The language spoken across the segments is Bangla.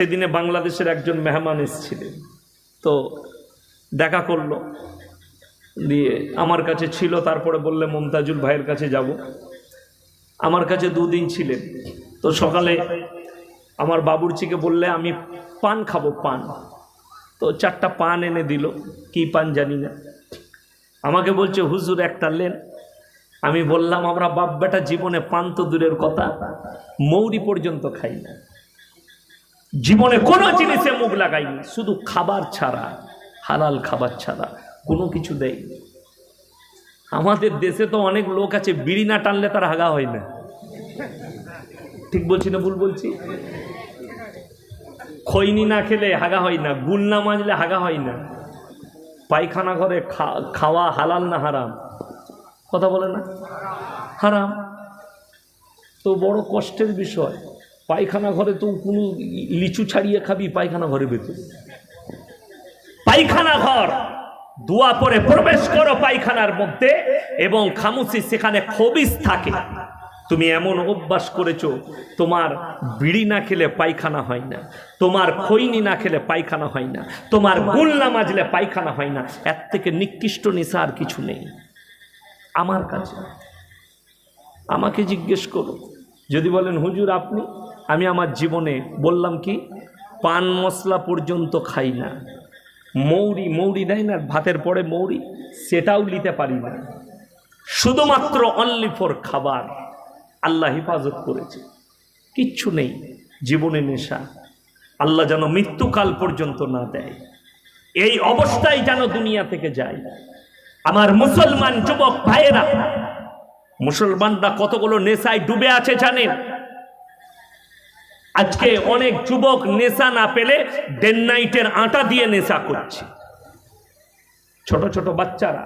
সেদিনে বাংলাদেশের একজন মেহমান এসেছিলেন। তো দেখা করল। দিয়ে আমার কাছে ছিল, তারপরে বললে, মমতাজুল ভাইয়ের কাছে যাব। আমার কাছে দুদিন ছিলেন। তো সকালে আমার বাবুরচিকে বললে, আমি পান খাব, পান। তো চারটা পান এনে দিল। কি পান জানি না। আমাকে বলছে, হুজুর, একটা লেন আমি বললাম, আমরা বাপ বেটা জীবনে পান তো দূরের কথা, মৌরি পর্যন্ত খাই না। জীবনে কোনো জিনিসে মুখ লাগাইনি শুধু খাবার ছাড়া হালাল খাবার ছাড়া কোনো কিছু দেয়নি। আমাদের দেশে তো অনেক লোক আছে বিড়ি না টানলে তার হাগা হয় না। ঠিক বলছি না ভুল বলছি? খৈনি না খেলে হাগা হয় না গুল না মাজলে হাগা হয় না। পায়খানা ঘরে খাওয়া হালাল না হারাম? কথা বলে না? হারাম। তো বড় কষ্টের বিষয়। পায়খানা ঘরে তো কোনো লিচু ছাড়িয়ে খাবি, পায়খানা ঘরে ভেতরে। পায়খানা ঘর, দোয়া পরে প্রবেশ করো পায়খানার মধ্যে এবং খামুসি সেখানে খবিস থাকে। তুমি এমন অভ্যাস করেছ, তোমার বিড়ি না খেলে পায়খানা হয় না, তোমার খৈনি না খেলে পায়খানা হয় না, তোমার গুল না মাজলে পায়খানা হয় না, এর থেকে নিকৃষ্ট নেশা আর কিছু নেই। আমার কাছে, আমাকে জিজ্ঞেস করো, যদি বলেন, হুজুর, আপনি আমি আমার জীবনে বললাম কি, পান মশলা পর্যন্ত খাই না। মৌরি মৌরি দেয় না, ভাতের পরে মৌরি, সেটাও নিতে পারি না। শুধুমাত্র অনলি ফর খাবার। আল্লাহ হেফাজত করেছে। কিচ্ছু নেই, জীবনে নেশা। আল্লাহ যেন মৃত্যুকাল পর্যন্ত না দেয়। এই অবস্থায় যেন দুনিয়া থেকে যায়। আমার মুসলমান যুবক ভাইয়েরা, মুসলমানরা কতগুলো নেশায় ডুবে আছে জানেন? আজকে অনেক যুবক নেশা না পেলে ডেন নাইটের আটা দিয়ে নেশা করছে। ছোট ছোট বাচ্চারা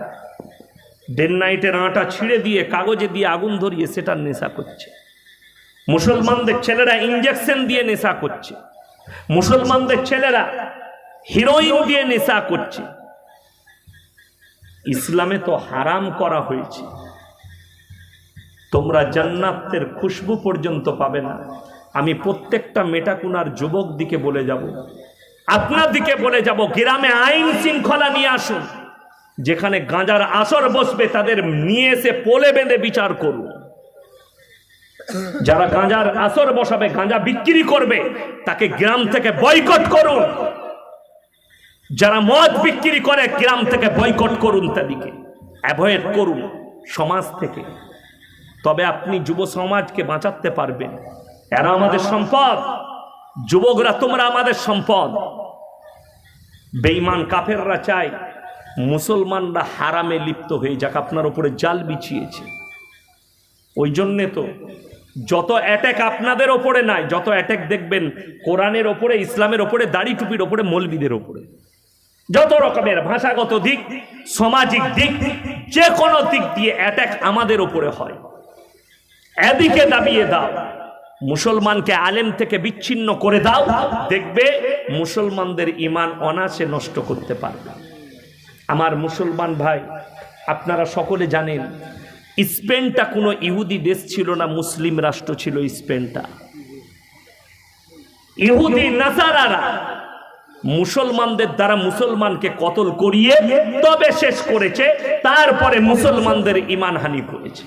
ডেন নাইটের আটা ছিঁড়ে দিয়ে কাগজে দিয়ে আগুন ধরিয়ে সেটার নেশা করছে। মুসলমানদের ছেলেরা ইঞ্জেকশন দিয়ে নেশা করছে। মুসলমানদের ছেলেরা হিরোইন দিয়ে নেশা করছে। ইসলামে তো হারাম করা হয়েছে। তোমরা জান্নাতের খুশবু পর্যন্ত পাবে না। আমি প্রত্যেকটা মেটাকুনার যুবক দিকে বলে যাব। আপনার দিকে বলে যাব, গ্রামে আইন শৃঙ্খলা নিয়ে আসুন। যেখানে গাঁজার আসর বসবে, তাদের নিয়ে এসে পোলে বেঁধে বিচার করুন। যারা গাঁজার আসর বসাবে, গাঁজা বিক্রি করবে, তাকে গ্রাম থেকে বয়কট করুন। যারা মদ বিক্রি করে, গ্রাম থেকে বয়কট করুন তাদেরকে। অ্যাভয়েড করুন সমাজ থেকে। তবে আপনি যুব সমাজকে বাঁচাতে পারবেন। এরা আমাদের সম্পদ। যুবকরা, তোমরা আমাদের সম্পদ। বেঈমান কাফেররা চায় মুসলমানরা হারামে লিপ্ত হয়ে যাক, আপনার উপরে জাল বিছিয়েছে। ওই জন্যে তো যত অ্যাট্যাক আপনাদের ওপরে নাই, যত অ্যাট্যাক দেখবেন কোরআনের ওপরে, ইসলামের ওপরে, দাড়ি টুপির ওপরে, মলবিদের ওপরে। যত রকমের ভাষাগত দিক, সামাজিক দিক যে কোনো দিক দিয়ে অ্যাট্যাক আমাদের ওপরে হয়। এদিকে দাবিয়ে দাও। মুসলমানকে আলেম থেকে বিচ্ছিন্ন করে দাও, দেখবে মুসলমানদের ইমান অনাসে নষ্ট করতে পারবে। আমার মুসলমান ভাই, আপনারা সকলে জানেন, স্পেনটা কোনো ইহুদি দেশ ছিল না, মুসলিম রাষ্ট্র ছিল স্পেনটা। ইহুদি নাসারারা মুসলমানদের দ্বারা মুসলমানকে কতল করিয়ে তবে শেষ করেছে, তারপরে মুসলমানদের ইমান হানি করেছে।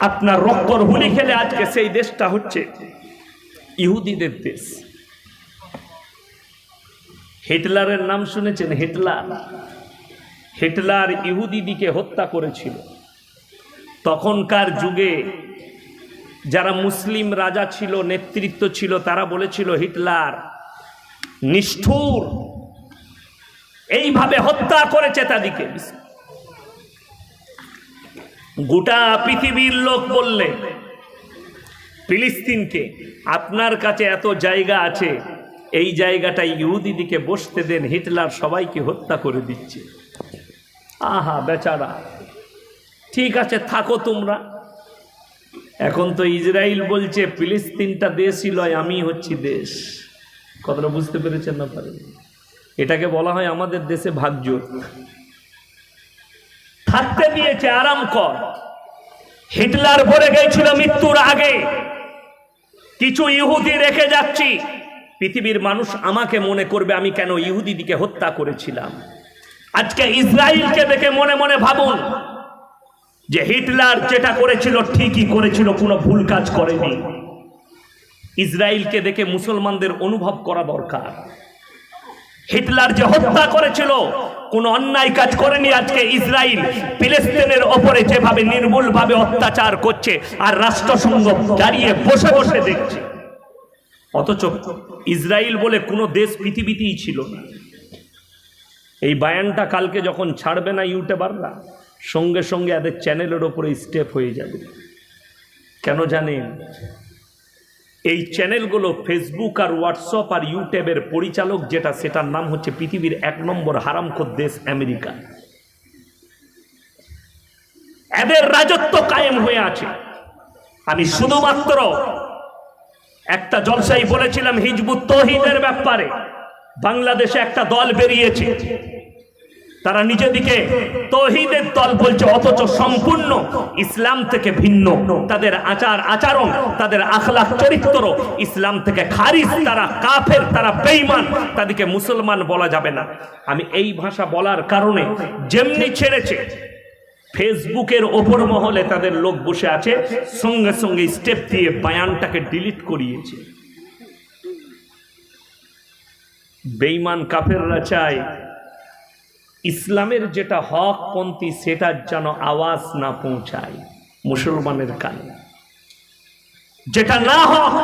আপনার রক্তর হুলি খেলে আজকে সেই দেশটা হচ্ছে ইহুদিদের দেশ। হিটলারের নাম শুনেছেন? হিটলার। হিটলার ইহুদিদিকে হত্যা করেছিল। তখনকার যুগে যারা মুসলিম রাজা ছিল, নেতৃত্ব ছিল, তারা বলেছিল, হিটলার নিষ্ঠুর। এইভাবে হত্যা করেছে তাদেরকে গোটা পৃথিবীর লোক বললে, ফিলিস্তিনকে আপনার কাছে এত জায়গা আছে, এই জায়গাটা ইহুদিদিকে বসতে দেন, হিটলার সবাইকে হত্যা করে দিচ্ছে। আহা, বেচারা। ঠিক আছে, থাকো তোমরা। এখন তো ইসরায়েল বলছে, ফিলিস্তিনটা দেশই লয়, আমি হচ্ছি দেশ। কথাটা বুঝতে পেরেছেন না পারেন এটাকে বলা হয় আমাদের দেশে ভাগ্য থাকতে দিয়েছে, আরাম কর। হিটলার ভরে গেছিল মৃত্যুর আগে। কিছু ইহুদি রেখে যাচ্ছি। পৃথিবীর মানুষ আমাকে মনে করবে আমি কেন ইহুদিদিকে হত্যা করেছিলাম। আজকে ইসরায়েলকে দেখে মনে মনে ভাবুন, যে হিটলার যেটা করেছিল ঠিকই করেছিল, কোনো ভুল কাজ করেনি। ইসরায়েলকে দেখে মুসলমানদের অনুভব করা দরকার। হিটলার যে হত্যা করেছিল, কোন অন্যায় কাজ করেনি আজকে ইসরায়েল ফিলিস্তিনের ওপরে যেভাবে নির্মূল ভাবে অত্যাচার করছে আর রাষ্ট্রসংঘ দাঁড়িয়ে বসে বসে দেখছে। অথচ ইসরায়েল বলে কোনো দেশ পৃথিবীতেই ছিল না। এই বায়ানটা কালকে যখন ছাড়বে না ইউটিউবাররা সঙ্গে সঙ্গে এদের চ্যানেলের ওপরে স্টেপ হয়ে যাবে। কেন জানেন? এই চ্যানেলগুলো ফেসবুক আর হোয়াটসঅ্যাপ আর ইউটিউবের পরিচালক যেটা, সেটার নাম হচ্ছে পৃথিবীর এক নম্বর হারামখোর দেশ আমেরিকা। এদের রাজত্ব কায়েম হয়ে আছে। আমি শুধুমাত্র একটা জলসাই বলেছিলাম, হিজবুত তহিদের ব্যাপারে বাংলাদেশে একটা দল বেরিয়েছে। তারা নিজেদিকে তহিদের দল বলছে, অথচ সম্পূর্ণ ইসলাম থেকে ভিন্ন। তাদের আচার আচরণ, তাদের আখলাখ চরিত্র ইসলাম থেকে খারিজ। তারা কাফের, তারা বেঈমান, তাদেরকে মুসলমান বলা যাবে না। আমি এই ভাষা বলার কারণে যেমনি ছেড়েছে, ফেসবুকের ওপর মহলে তাদের লোক বসে আছে, সঙ্গে সঙ্গে স্টেপ দিয়ে বায়ানটাকে ডিলিট করিয়েছে। বেঈমান কাফেররা চায় ইসলামের যেটা হক পন্থী সেটার যেন আওয়াজ না পৌঁছায় মুসলমানের কানে। যেটা না হক,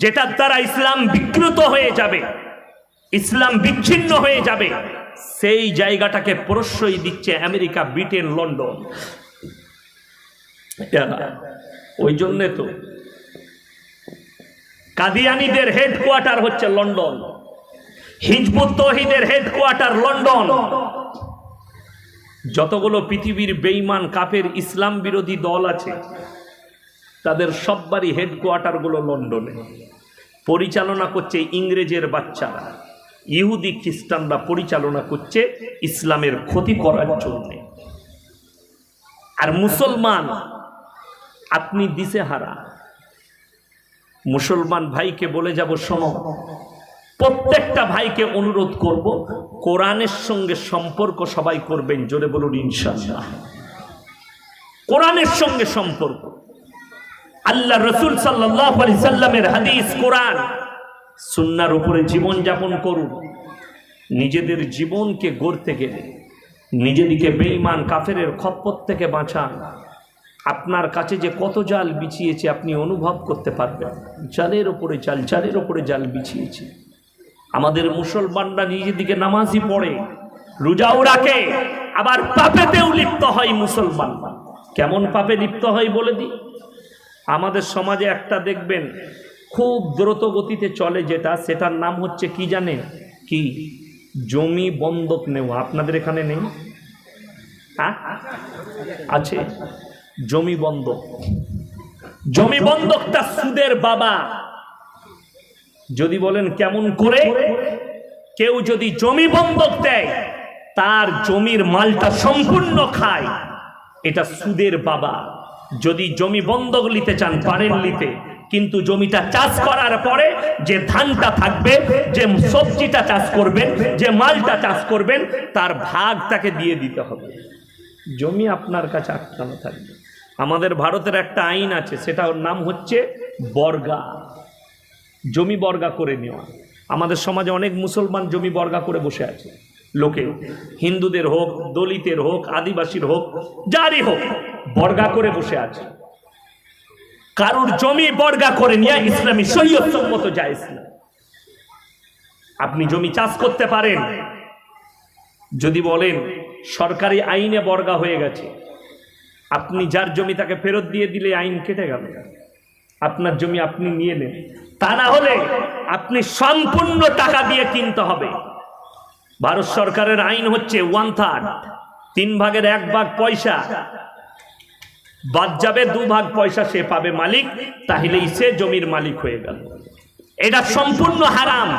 যেটার দ্বারা ইসলাম বিকৃত হয়ে যাবে, ইসলাম বিচ্ছিন্ন হয়ে যাবে, সেই জায়গাটাকে প্রশ্রয় দিচ্ছে আমেরিকা, ব্রিটেন, লন্ডন। ওই জন্যে তো। কাদিয়ানিদের হেডকোয়ার্টার হচ্ছে লন্ডন। হিজবুত তহিদের হেডকোয়ার্টার লন্ডন। যতগুলো পৃথিবীর বেইমান কাফের ইসলাম বিরোধী দল আছে, তাদের সববারই হেডকোয়ার্টারগুলো লন্ডনে। পরিচালনা করছে ইংরেজের বাচ্চারা। ইহুদি খ্রিস্টানরা পরিচালনা করছে ইসলামের ক্ষতি করার জন্য। আর মুসলমান, আপনি দিশেহারা। মুসলমান ভাইকে বলে যাব, শোনো প্রত্যেকটা ভাইকে অনুরোধ করব, কোরআনের সঙ্গে সম্পর্ক সবাই করবেন, জোরে বলুন ইনশাআল্লাহ। কোরআনের সঙ্গে সম্পর্ক। আল্লাহ রসুল সাল্লাহ সাল্লামের হাদিস, কোরআন, সুন্নার উপরে জীবন যাপন করুন। নিজেদের জীবনকে গড়তে গেলে, নিজেদিকে বেঈমান, কাফেরের খপ্পর থেকে বাঁচান। আপনার কাছে যে কত জাল বিছিয়েছে, আপনি অনুভব করতে পারবেন। জালের ওপরে জাল, জালের ওপরে জাল বিছিয়েছে। আমাদের মুসলমানরা নিজেদিকে নামাজই পড়ে, রোজাও রাখে, আবার পাপেতেও লিপ্ত হয় মুসলমান কেমন পাপে লিপ্ত হয় বলে দিই? আমাদের সমাজে একটা দেখবেন, খুব দ্রুত গতিতে চলে যেটা, সেটার নাম হচ্ছে কি জানে কি? জমি বন্ধক নেওয়া। আপনাদের এখানে নেই? আছে? জমি বন্ধক। জমি বন্ধকটা সুদের বাবা। যদি বলেন কেমন করে কেউ যদি জমি বন্ধক দেয় তার জমির মালটা সম্পূর্ণ খায়। এটা সুদের বাবা। যদি জমি বন্ধক নিতে চান পারেন নিতে। কিন্তু জমিটা চাষ করার পরে যে ধানটা থাকবে যে সবজিটা চাষ করবেন যে মালটা চাষ করবেন তার ভাগ তাকে দিয়ে দিতে হবে। জমি আপনার কাছে আটকানো থাকবে। আমাদের ভারতের একটা আইন আছে সেটার নাম হচ্ছে বর্গা। জমি বর্গা করে নেওয়া। আমাদের সমাজে অনেক মুসলমান জমি বর্গা করে বসে আছে। লোকে হিন্দুদের হোক, দলিতের হোক, আদিবাসীর হোক, যারই হোক, বর্গা করে বসে আছে। কারুর জমি বর্গা করে নিয়ে ইসলামী সৈয়দ সম্মত যায় না। আপনি জমি চাষ করতে পারেন। যদি বলেন, সরকারি আইনে বর্গা হয়ে গেছে। আপনি যার জমি তাকে ফেরত দিয়ে দিলে আইন কেটে গেল। আপনার জমি আপনি নিয়ে নেন। তা না হলে আপনি সম্পূর্ণ টাকা দিয়ে কিনতে হবে। ভারত সরকারের আইন হচ্ছে ওয়ান থার্ড তিন ভাগের এক ভাগ পয়সা। বাদ যাবে দু ভাগ পয়সা সে পাবে মালিক, তাহলেই সে জমির মালিক হয়ে গেল। এটা সম্পূর্ণ হারাম।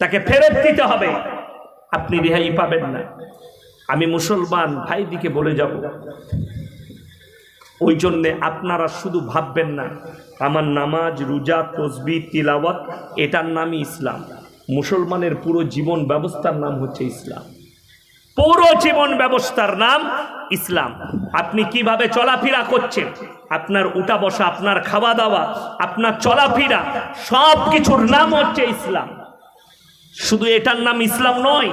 তাকে ফেরত দিতে হবে। আপনি রেহাই পাবেন না। আমি মুসলমান ভাই দিকে বলে যাব ওই জন্যে আপনারা শুধু ভাববেন না, আমার নামাজ, রোজা, তসবি, তিলাওয়াত, এটার নামই ইসলাম। মুসলমানের পুরো জীবন ব্যবস্থার নাম হচ্ছে ইসলাম। পুরো জীবন ব্যবস্থার নাম ইসলাম। আপনি কীভাবে চলাফেরা করছেন? আপনার উঠা বসা, আপনার খাওয়া দাওয়া, আপনার চলাফেরা সব কিছুর নাম হচ্ছে ইসলাম। শুধু এটার নাম ইসলাম নয়,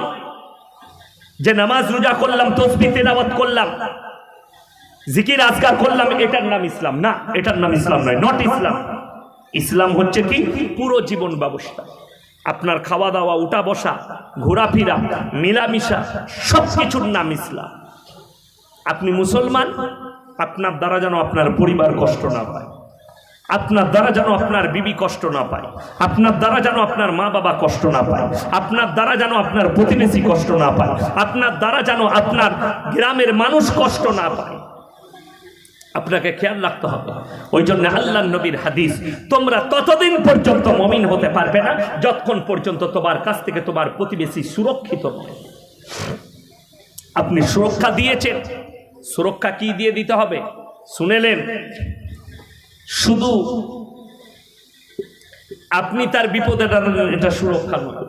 যে নামাজ রোজা করলাম, তসবি, তেলাওয়াত করলাম জিকির আজকার করলাম, এটার নাম ইসলাম। না, এটার নাম ইসলাম নয় নট ইসলাম। ইসলাম হচ্ছে কি? পুরো জীবন ব্যবস্থা। আপনার খাওয়া দাওয়া উঠা বসা ঘোরাফেরা, মিলামিশা সব কিছুর নাম ইসলাম। আপনি মুসলমান, আপনার দ্বারা যেন আপনার পরিবার কষ্ট না পায়। আপনার দ্বারা যেন আপনার বিবি কষ্ট না পায়। আপনার দ্বারা যেন আপনার মা বাবা কষ্ট না পায়। আপনার দ্বারা যেন আপনার প্রতিবেশী কষ্ট না পায়। আপনার দ্বারা যেন আপনার গ্রামের মানুষ কষ্ট না পায়। আপনাকে খেয়াল রাখতে হবে। ওই জন্য আল্লাহ নবীর হাদিস, তোমরা ততদিন পর্যন্ত মমিন হতে পারবে না, যতক্ষণ পর্যন্ত তোমার কাছ থেকে তোমার প্রতিবেশী সুরক্ষিত আপনি সুরক্ষা দিয়েছেন। সুরক্ষা কি দিয়ে দিতে হবে? শুনেলেন? শুধু আপনি তার বিপদে এটা সুরক্ষা নয়।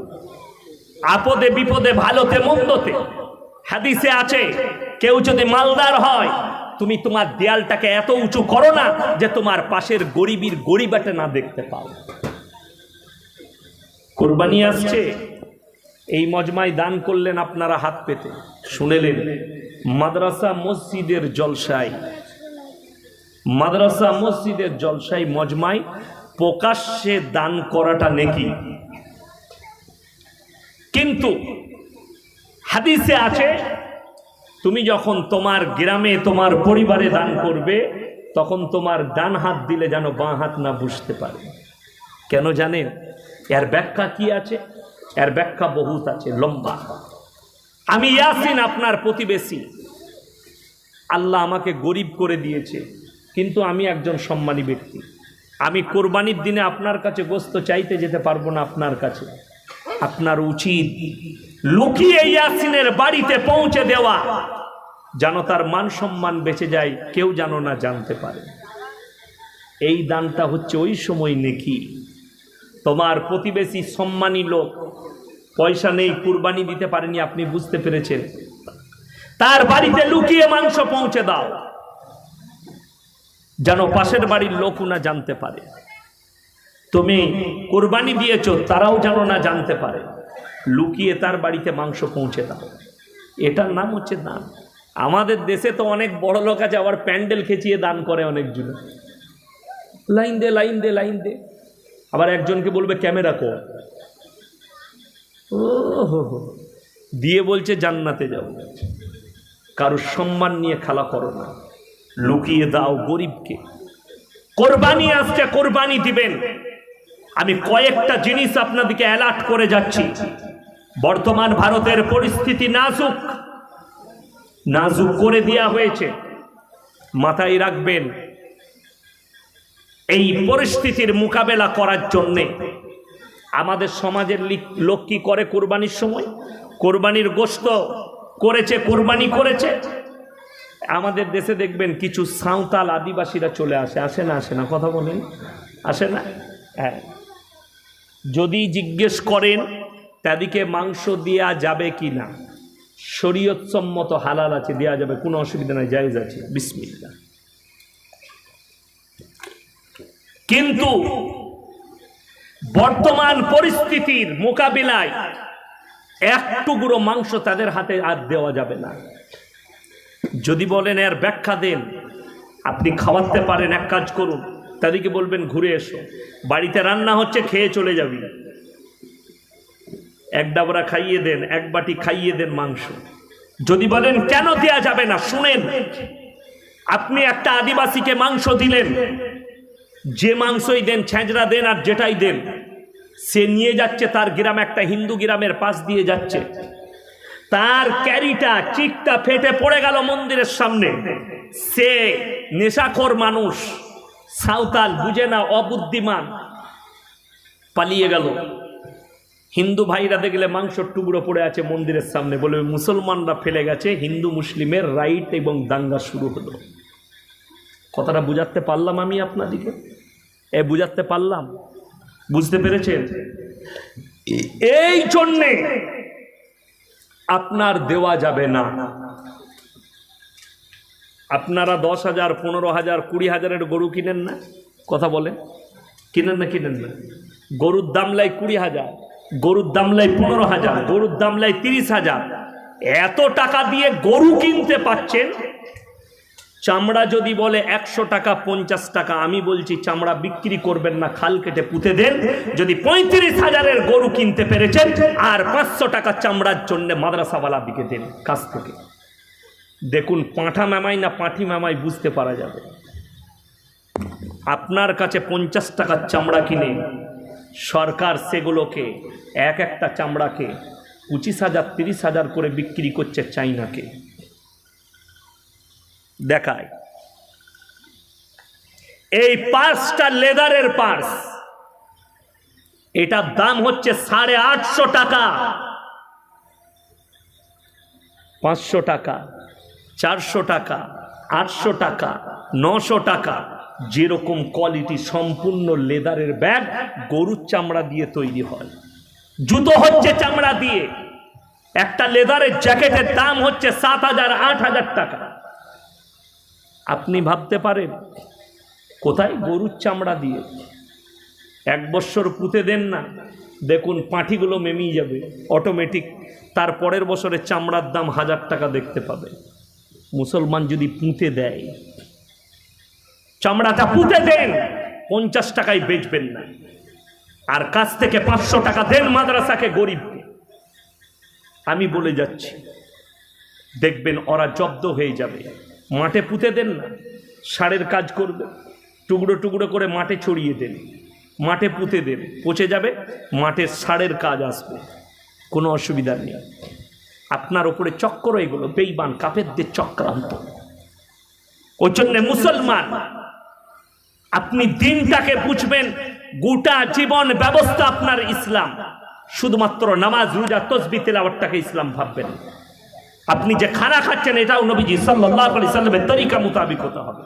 আপদে বিপদে, ভালোতে মন্দতে। হাদিসে আছে, কেউ যদি মালদার হয় তুমি তোমার দেয়ালটাকে এত উঁচু করো না যে তোমার পাশের গরিবীর গরিবাটা না দেখতে পাও। কোরবানি আসছে। এই মজমায় দান করলেন আপনারা হাত পেতে। শুনেলেন, মাদ্রাসা মসজিদের জলসায়। মাদ্রাসা মসজিদের জলসায় মজমায় প্রকাশ্যে দান করাটা নেকি? কিন্তু হাদিসে আছে তুমি যখন তোমার গ্রামে তোমার পরিবারে দান করবে, তখন তোমার ডান হাত দিলে যেন বাঁ হাত না বুঝতে পারে। কেন জানেন? এর ব্যাখ্যা কি আছে? এর ব্যাখ্যা বহুত আছে, লম্বা। আমি ইয়াসিন আপনার প্রতিবেশী। আল্লাহ আমাকে গরিব করে দিয়েছে, কিন্তু আমি একজন সম্মানী ব্যক্তি। আমি কোরবানির দিনে আপনার কাছে গোস্ত চাইতে যেতে পারব না আপনার কাছে। আপনার উচিত লুকিয়ে ইয়াসিনের বাড়িতে পৌঁছে দেওয়া। যেন তার মান সম্মান বেঁচে যায়, কেউ যেন না, জানতে পারে। এই দানটা হচ্ছে ওই সময় নেকি। তোমার প্রতিবেশী সম্মানী লোক। পয়সা নেই, কুরবানি দিতে পারেনি, আপনি বুঝতে পেরেছেন। তার বাড়িতে লুকিয়ে মাংস পৌঁছে দাও। যেন পাশের বাড়ির লোক না জানতে পারে। তুমি কোরবানি দিয়েছ, তারাও যেন না, জানতে পারে। লুকিয়ে তার বাড়িতে মাংস পৌঁছে দাও। এটার নাম হচ্ছে দান। আমাদের দেশে তো অনেক বড় লোক আছে, আবার প্যান্ডেল খেঁচিয়ে দান করে অনেকজন। লাইন দে লাইন দে লাইন দে। আবার একজনকে বলবে, ক্যামেরা কর ও। দিয়ে বলছে, জান্নাতে যাও। কারোর সম্মান নিয়ে খেলা করো না। লুকিয়ে দাও গরিবকে। কোরবানি আসছে, কোরবানি দিবেন। আমি কয়েকটা জিনিস আপনাদেরকে অ্যালার্ট করে যাচ্ছি। বর্তমান ভারতের পরিস্থিতি নাজুক। নাজুক করে দেওয়া হয়েছে। মাথায় রাখবেন, এই পরিস্থিতির মোকাবেলা করার জন্যে আমাদের সমাজের লোক কি করে কোরবানির সময়? কোরবানির গোস্ত করেছে, কোরবানি করেছে। আমাদের দেশে দেখবেন কিছু সাঁওতাল আদিবাসীরা চলে আসে। আসে না আসে না, কথা বলেন। আসে না? হ্যাঁ। যদি জিজ্ঞেস করেন তাদেরকে মাংস দেওয়া যাবে কি না শরীয়তসম্মত হালাল আছে দেওয়া যাবে, কোনো অসুবিধা নাই, জায়েজ আছে। বিসমিল্লা কিন্তু বর্তমান পরিস্থিতির মোকাবিলায় এক টুকরো মাংস তাদের হাতে আর দেওয়া যাবে না। যদি বলেন, এর ব্যাখ্যা দেন। আপনি খাওয়াতে পারেন, এক কাজ করুন। তাদেরকে বলবেন, ঘুরে এসো। বাড়িতে রান্না হচ্ছে, খেয়ে চলে যাবি। এক ডাবরা খাইয়ে দেন, এক বাটি খাইয়ে দেন মাংস। যদি বলেন, কেন দেয়া যাবে না? শুনেন, আপনি একটা আদিবাসীকে মাংস দিলেন। যে মাংসই দেন, ছেঁচড়া দেন আর যেটাই দেন, সে নিয়ে যাচ্ছে তার গ্রাম, একটা হিন্দু গ্রামের পাশ দিয়ে যাচ্ছে। তার ক্যারিটা, চিকটা ফেটে পড়ে গেল মন্দিরের সামনে। সে নেশাখোর মানুষ, সাঁওতাল, বুঝে না, অবুদ্ধিমান, পালিয়ে গেল। হিন্দু ভাইরা দেখলে মাংসর টুকরো পড়ে আছে মন্দিরের সামনে। বলে মুসলমানরা ফেলে গেছে, হিন্দু মুসলিমের রাইট এবং দাঙ্গা শুরু হলো। কথাটা বুঝাতে পারলাম আমি আপনাদিকে এ, বুঝাতে পারলাম? বুঝতে পেরেছেন? এই জন্যে আপনার দেওয়া যাবে না। আপনারা দশ হাজার, পনেরো হাজার, কুড়ি হাজারের গরু কিনেন না? কথা বলেন। কিনেন না কিনেন না। গরুর দাম লাই কুড়ি হাজার। গরুর দাম লাই পনেরো হাজার, গরুর দাম লাই তিরিশ হাজার। এত টাকা দিয়ে গরু কিনতে পাচ্ছেন চামড়া যদি বলে একশো টাকা, পঞ্চাশ টাকা, আমি বলছি চামড়া বিক্রি করবেন না, খাল কেটে পুঁতে দেন। যদি পঁয়ত্রিশ হাজারের গরু কিনতে পেরেছেন, আর পাঁচশো টাকা চামড়ার জন্য মাদ্রাসাওয়ালা দিকে দেন কাছ থেকে। দেখুন, পাঁঠা মামাই না পাঁঠি মামাই বুঝতে পারা যাবে। আপনার কাছে পঞ্চাশ টাকার চামড়া কিনে সরকার সেগুলোকে, এক একটা চামড়াকে পঁচিশ হাজার, তিরিশ হাজার করে বিক্রি করছে চাইনাকে। দেখায় এই পার্সটা লেদারের পার্স। এটার দাম হচ্ছে সাড়ে আটশো টাকা। পাঁচশো টাকা, চারশো টাকা, আটশো টাকা, নশো টাকা। যেরকম কোয়ালিটি সম্পূর্ণ লেদারের ব্যাগ গরুর চামড়া দিয়ে তৈরি হয়। জুতো হচ্ছে চামড়া দিয়ে। একটা লেদারের জ্যাকেটের দাম হচ্ছে সাত হাজার, আট হাজার টাকা। আপনি ভাবতে পারেন, কোথায় গরুর চামড়া দিয়ে? এক বছর পুঁতে দেন না। দেখুন, পাঁঠিগুলো মেমিয়ে যাবে অটোমেটিক তার পরের বছরে চামড়ার দাম হাজার টাকা দেখতে পাবে। মুসলমান যদি পুঁতে দেয় চামড়াটা পুঁতে দেন, পঞ্চাশ টাকায় বেচবেন না। আর কাছ থেকে পাঁচশো টাকা দেন মাদ্রাসাকে গরিবকে আমি বলে যাচ্ছি, দেখবেন ওরা জব্দ হয়ে যাবে। মাঠে পুঁতে দেন না, সারের কাজ করবে। টুকরো টুকরো করে মাঠে ছড়িয়ে দেন। মাঠে পুঁতে দেন, পচে যাবে মাঠের সারের কাজ আসবে। কোনো অসুবিধা নেই। আপনার ওপরে চক্কর এগুলো বেইমান, কাফেরদের চক্রান্ত। ওই জন্যে মুসলমান আপনি দিনটাকে বুঝবেন, গোটা জীবন ব্যবস্থা আপনার ইসলাম। শুধুমাত্র নামাজ, রোজা, তসবি তেলাওয়ারটাকে ইসলাম ভাববেন। আপনি যে খানা খাচ্ছেন, এটাও নবীজি সাল্লাল্লাহু আলাইহি সাল্লামের তরিকা মোতাবিক হতে হবে।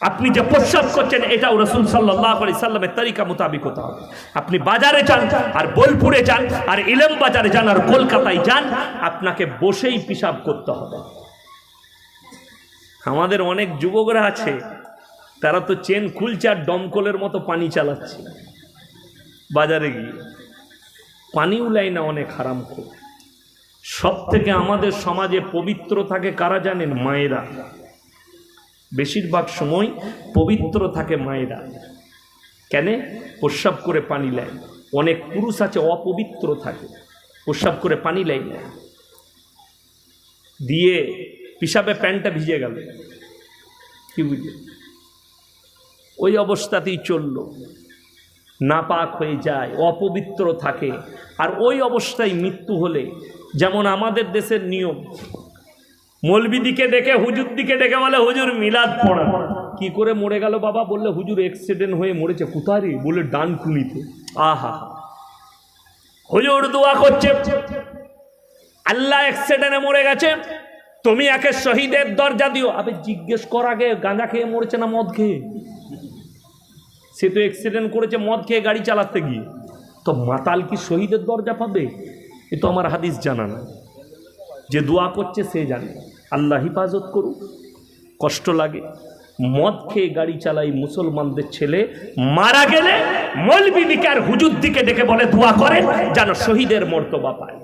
আপনি যে প্রস্রাব করছেন, এটাও রসুল সাল্লাহ আলি সাল্লামের তরিকা মোতাবিক হতে হবে। আপনি বাজারে যান, আর বোলপুরে যান, আর ইলেম বাজারে যান, আর কলকাতায় যান, আপনাকে বসেই পিসাব করতে হবে। আমাদের অনেক যুবকরা আছে তারা তো চেন খুলছে আর দমকলের মতো পানি চালাচ্ছে। বাজারে গিয়ে। পানি উলাই না অনেক হারাম খুব। সব থেকে আমাদের সমাজে পবিত্র থাকে কারা জানেন? মায়েরা। বেশিরভাগ সময় পবিত্র থাকে মায়েরা। কেন? প্রস্রাব করে পানি লেয় অনেক পুরুষ আছে অপবিত্র থাকে। প্রস্রাব করে পানি লেয় না। দিয়ে পিসাবে প্যান্টটা ভিজে গেল। কি বুঝলে ওই অবস্থাতেই চলল। নাপাক হয়ে যায়, অপবিত্র থাকে। আর ওই অবস্থায় মৃত্যু হলে, যেমন আমাদের দেশের নিয়ম মলবি দিকে ডেকে হুজুর দিকে ডেকে বলে, হুজুর, মিলাদ পড়া। কি করে মরে গেল বাবা? বললে, হুজুর অ্যাক্সিডেন্ট হয়ে মরেছে। কোথায় বলে ডান কুনিতে আহা! হুজুর দোয়া করছে, আল্লাহ অ্যাক্সিডেন্টে মরে গেছে। তুমি একে শহীদের দরজা দিও। আবে, জিজ্ঞেস কর আগে, গাঁজা খেয়ে মরেছে না মদ খেয়ে? সে তো অ্যাক্সিডেন্ট করেছে, মদ খেয়ে গাড়ি চালাতে গিয়ে। তো মাতাল কি শহীদের দরজা পাবে? এ তো আমার হাদিস জানা না। যে দোয়া করছে সে জানে। আল্লাহ হিফাজত করুক। কষ্ট লাগে। মদ খেয়ে গাড়ি চালাই মুসলমানদের ছেলে। মারা গেলে মলবি দিকে আর হুজুর দিকে ডেকে বলে, দোয়া করে যেন শহীদের মর্তবা পায়।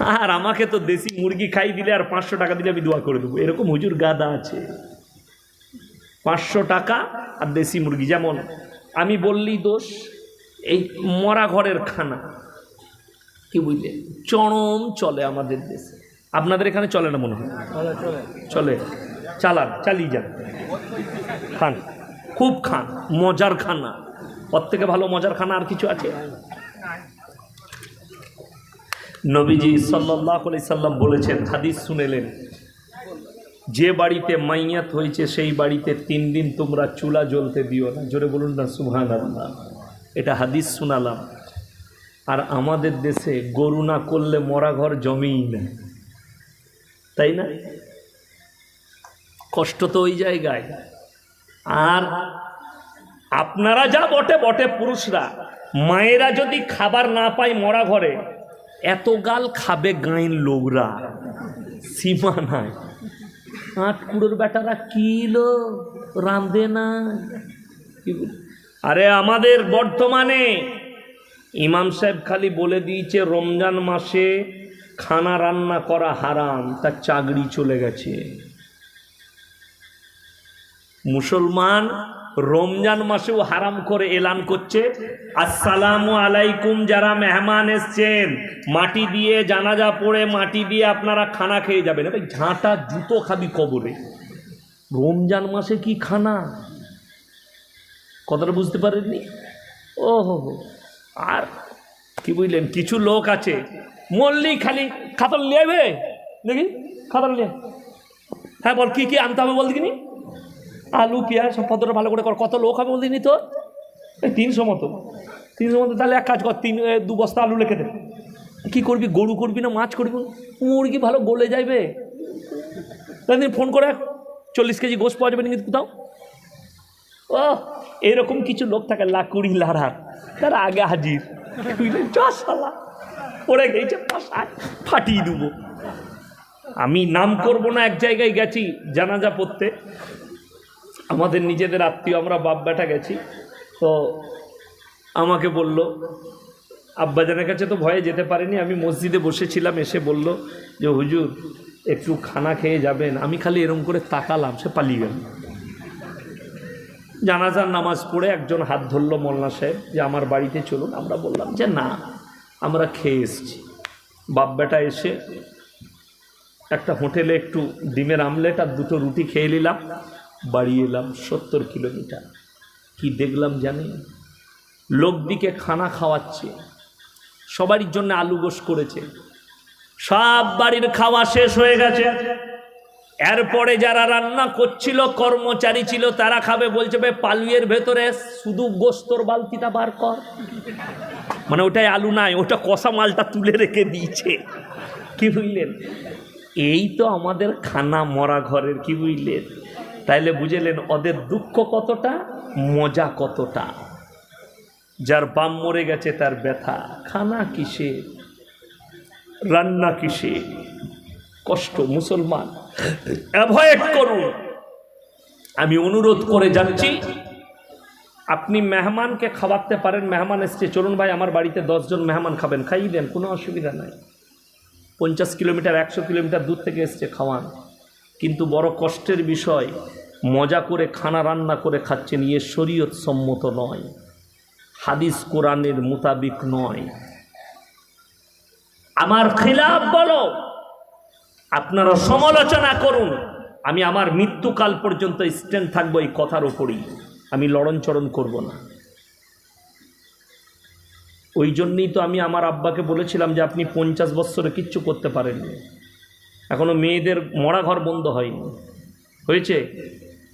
আর আমাকে তো দেশি মুরগি খাই দিলে আর পাঁচশো টাকা দিলে আমি দোয়া করে দেবো। এরকম হুজুর গাদা আছে। পাঁচশো টাকা আর দেশি মুরগি। যেমন আমি বললি দোষ এই মরা ঘরের খানা। কি বুঝলে? চরম চলে আমাদের দেশে। আপনাদের এখানে চলে না মনে হয়? চলে চালান চালিয়ে যান। খান। খুব খান মজার খানা। ওর থেকে ভালো মজার খানা আর কিছু আছে? নবীজি সাল্লাহ সাল্লাম বলেছেন হাদিস শুনেলেন। যে বাড়িতে মাইয়াত হয়েছে, সেই বাড়িতে তিন দিন তোমরা চুলা জ্বলতে দিও না। জোরে বলুন না সুহান আল্লাহ এটা হাদিস শোনালাম। আর আমাদের দেশে গরু না করলে মরা ঘর জমেই না। তাই না? কষ্ট তো ওই জায়গায়। আর আপনারা যা বটে বটে পুরুষরা। মায়েরা যদি খাবার না পায় মরা ঘরে, এত গাল খাবে গাঁয়ের লোকরা। সীমা নাই। আট কুড়োর বেটারা কিলো? রাঁধে না। আরে আমাদের বর্তমানে ইমাম সাহেব খালি বলে দিয়েছে, রমজান মাসে খানা রান্না করা হারাম তার চাকরি চলে গেছে। মুসলমান রমজান মাসেও হারাম করে এলান করছে। আসসালামু আলাইকুম যারা মেহমান এসছেন, মাটি দিয়ে জানাজা পড়ে মাটি দিয়ে আপনারা খানা খেয়ে যাবেন। ভাই ঝাঁটা জুতো খাবি কবরে। রমজান মাসে কি খানা? কথাটা বুঝতে পারেননি? ও হো হো আর কি বুঝলেন, কিছু লোক আছে। মল্লি খালি খাতার লিয়াবে দেখি খাতার লিয়ে হ্যাঁ বল, কি কি আনতে হবে বল দেখিনি? আলু, পেঁয়াজ সব পত্রটা ভালো করে কর। কত লোক হবে বল দিনি তো এই তিনশো মতো। তিনশো মতো, তাহলে এক কাজ কর, তিন দু বস্তা আলু লিখে দে। কী করবি, গরু করবি না মাছ করবি? মুরগি ভালো গলে যাইবে। তাই ফোন করে চল্লিশ কেজি গোস পাওয়া যাবে নাকি কোথাও? ও এরকম কিছু লোক থাকে, লাকুড়ি লাড়ার তারা আগে হাজির। চশালা পড়ে গেছে ফাটিয়ে দেবো। আমি নাম করব না, এক জায়গায় গেছি, জানাজা পড়তে। আমাদের নিজেদের আত্মীয়, আমরা বাপ বেটা গেছি। তো আমাকে বলল, আব্বাজানের কাছে তো ভয়ে যেতে পারিনি, আমি মসজিদে বসেছিলাম, এসে বলল যে, হুজুর, একটু খানা খেয়ে যাবেন। আমি খালি এরম করে তাকালাম, সে পালিয়ে গেল। জানাজার নামাজ পড়ে একজন হাত ধরলো মোল্লা সাহেব, যে, আমার বাড়িতে চলুন। আমরা বললাম, যে, না, আমরা খেয়ে এসেছি। বাপ বেটা এসে একটা হোটেলে একটু ডিমের আমলেট আর দুটো রুটি খেয়ে নিলাম। বাড়ি এলাম সত্তর কিলোমিটার। কি দেখলাম জানি? লোকদিকে খানা খাওয়াচ্ছে, সবারই জন্য আলু গোস করেছে। সব বাড়ির খাওয়া শেষ হয়ে গেছে। এরপরে যারা রান্না করছিল, কর্মচারী ছিল, তারা খাবে, বলছে ভাই পালুয়ের ভেতরে শুধু গোস্তর বালতিটা বার কর। মানে ওটাই আলু নাই, ওটা কষা মালটা তুলে রেখে দিয়েছে। কি বুঝলেন? এই তো আমাদের খানা মরা ঘরের, কি বুঝলেন? তাইলে বুঝেলেন ওদের দুঃখ কতটা, মজা কতটা। যার বাম মরে গেছে তার ব্যথা, খানা কিসে, রান্না কিসে, কষ্ট, মুসলমান। অ্যাভয়েড করুন। আমি অনুরোধ করে যাচ্ছি, আপনি মেহমানকে খাওয়াতে পারেন। মেহমান এসছে, চলুন ভাই, আমার বাড়িতে দশজন মেহমান খাবেন, খাইয়ে দেন, কোনো অসুবিধা নাই। পঞ্চাশ কিলোমিটার, একশো কিলোমিটার দূর থেকে এসছে, খাওয়ান। কিন্তু বড় কষ্টের বিষয়, মজা করে খানা রান্না করে খাচ্ছেন ইয়ে শরীয়ত সম্মত নয়। হাদিস কোরআনের মোতাবিক নয়। আমার খিলাফ বলো, আপনারা সমালোচনা করুন। আমি আমার মৃত্যুকাল পর্যন্ত স্ট্যান্ড থাকব এই কথার ওপরই আমি লড়নচরণ করব না। ওই জন্যই তো আমি আমার আব্বাকে বলেছিলাম যে, আপনি পঞ্চাশ বৎসরে কিচ্ছু করতে পারেননি। এখনও মেয়েদের মরা ঘর বন্ধ হয়নি। হয়েছে?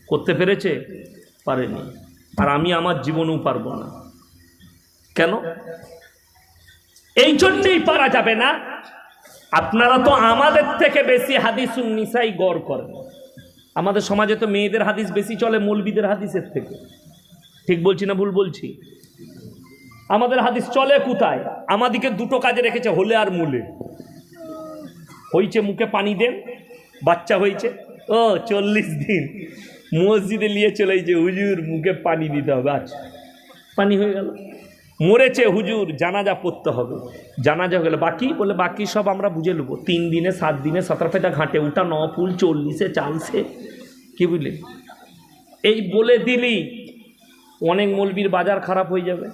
করতে পেরেছে? পারেনি। আর আমি আমার জীবনেও পারব না। কেন? এই জন্যেই পারা যাবে না। আপনারা তো আমাদের থেকে বেশি হাদিস নিসাই গড় করেন। আমাদের সমাজে তো মেয়েদের হাদিস বেশি চলে মৌলবিদের হাদিসের থেকে। ঠিক বলছি না ভুল বলছি? আমাদের হাদিস চলে কোথায়? আমাদিকে দুটো কাজে রেখেছে, হলে আর মূলে। হয়েছে মুখে পানি দেন বাচ্চা হয়েছে ও চল্লিশ দিন। মসজিদে নিয়ে চলে যে হুজুর মুখে পানি দিতে হবে আচ্ছা পানি হয়ে গেল। মরেছে হুজুর জানাজা পড়তে হবে। জানাজা হয়ে গেল। বাকি বলে বাকি সব আমরা বুঝে নেব। তিন দিনে সাত দিনে সতেরো ফেটা ঘাটে উঠা ন ফুল চল্লিশে চালছে কি বুঝলি? এই বলে দিলি অনেক মলবির বাজার খারাপ হয়ে যাবে।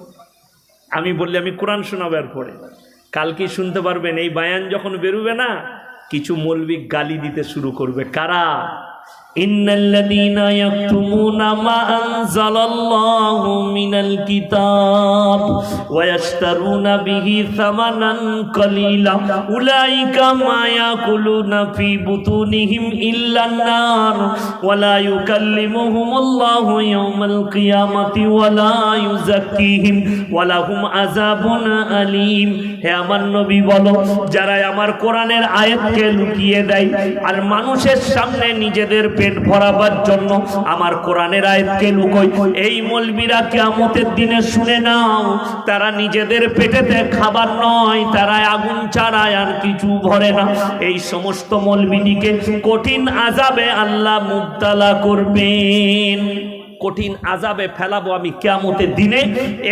আমি বললি আমি কোরআন শোনাবো এরপরে। কালকে শুনতে পারবেন এই বায়ান যখন বেরোবে না কিছু মৌলবিক গালি দিতে শুরু করবে। কারা? ইয়াকতুমুনা মা আনজালাল্লাহু মিনাল কিতাব ওয়া ইয়াশতারুনা বিহি সামানান কলিলা। উলাইকা মা ইয়াকুলুনা ফি বুতুনিহিম ইল্লান নার ওয়া লা ইউকাল্লিমুহুমুল্লাহু ইয়াওমাল কিয়ামাতি ওয়া লা ইউযাক্কিহিম ওয়া লাহুম আযাবুন আলীম। হে আমার নবী বলো যারা আমার কোরআনের আয়াতকে লুকিয়ে দেয় আর মানুষের সামনে নিজেদের পেট পেট ভরাবার জন্য আমার কোরআনের আয়াতকে লুকোই এই মলবিরা কিয়ামতের দিনে শুনে নাও, তারা নিজেদের পেটেতে খাবার নয় তারা আগুন ছাড়ায় আর কিছু ভরে না। এই সমস্ত মলবিনীকে কঠিন আজাবে আল্লাহ মুবতালা করবেন। কঠিন আজাবে ফেলাবো আমি কেয়ামতের দিনে।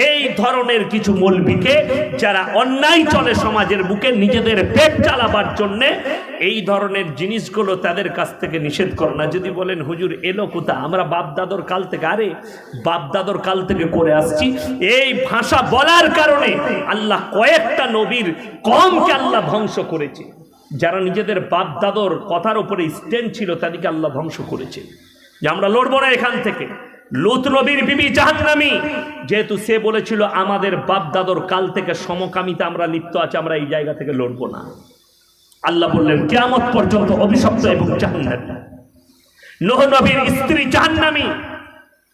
এই ধরনের কিছু মলবিকে যারা অন্যায় চলে সমাজের বুকে নিজেদের পেট চালাবার জন্যে, এই ধরনের জিনিসগুলো তাদের কাছ থেকে নিষেধ করো না। যদি বলেন, হুজুর এলো কোথা আমরা বাপদাদর কাল থেকে আরে, বাপদাদর কাল থেকে করে আসছি। এই ভাষা বলার কারণে আল্লাহ কয়েকটা নবীর কমকে আল্লাহ ধ্বংস করেছে। যারা নিজেদের বাপদাদর কথার উপরে স্ট্যান্ড ছিল, তাদেরকে আল্লাহ ধ্বংস করেছে। যে আমরা লড়বো না এখান থেকে। লুত নবীর বিবি জাহান্নামী। যেহেতু সে বলেছিল, আমাদের বাপ দাদর কাল থেকে সমকামিতা আমরা লিপ্ত আছে, আমরা এই জায়গা থেকে লড়বো না। আল্লাহ বললেন, কেয়ামত পর্যন্ত অভিশপ্ত এবং জাহান্নামী। নোহ নবীর স্ত্রী জাহান্নামী।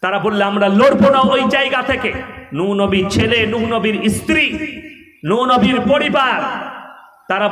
তারা বললে, আমরা লড়বো না ওই জায়গা থেকে। নূ নবীর ছেলে, নূহ নবীর স্ত্রী, নূহ নবীর পরিবার। তারা